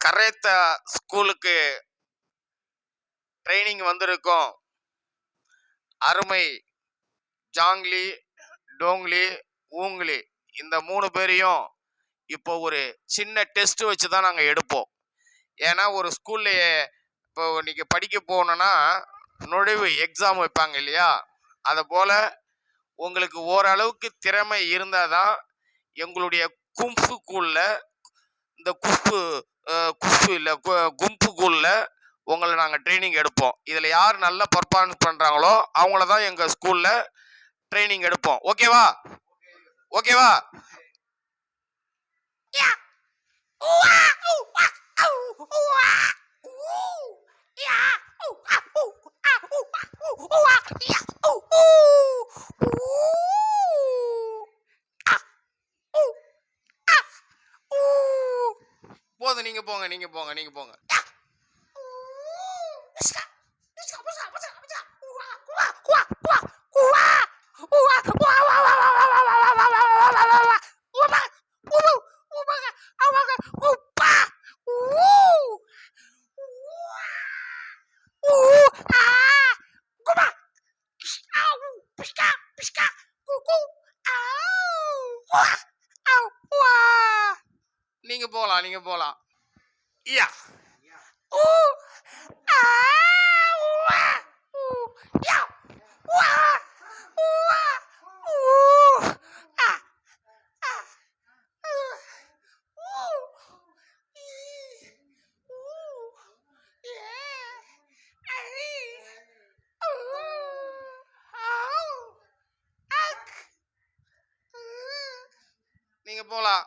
கரேத்தா ஸ்கூலுக்கு ட்ரைனிங் வந்திருக்கோம். அருமை ஜாங்லி டோங்லி ஊங்லி இந்த மூணு பேரையும் இப்போ ஒரு சின்ன டெஸ்ட் வச்சு தான் நாங்கள் எடுப்போம். ஏன்னா ஒரு ஸ்கூல்லையே இப்போ நீங்கள் படிக்க போகணுன்னா நுழைவு எக்ஸாம் வைப்பாங்க இல்லையா? அதை போல் உங்களுக்கு ஓரளவுக்கு திறமை இருந்தால் தான் எங்களுடைய கும்ஃபு கூலில் இந்த குஃபு குஃபு இல்லை கும்பு கூலில் உங்களை நாங்கள் ட்ரைனிங் எடுப்போம். இதில் யார் நல்லா பர்ஃபார்மன்ஸ் பண்ணுறாங்களோ அவங்கள தான் எங்கள் ஸ்கூலில் ட்ரைனிங் எடுப்போம். ஓகேவா ஓகேவா போதும் நீங்கள் போங்க நீங்கள் போங்க நீங்கள் போங்க நீங்கள் போகலாம் நீங்கள் போகலாம் யா நீங்கள் போகலாம்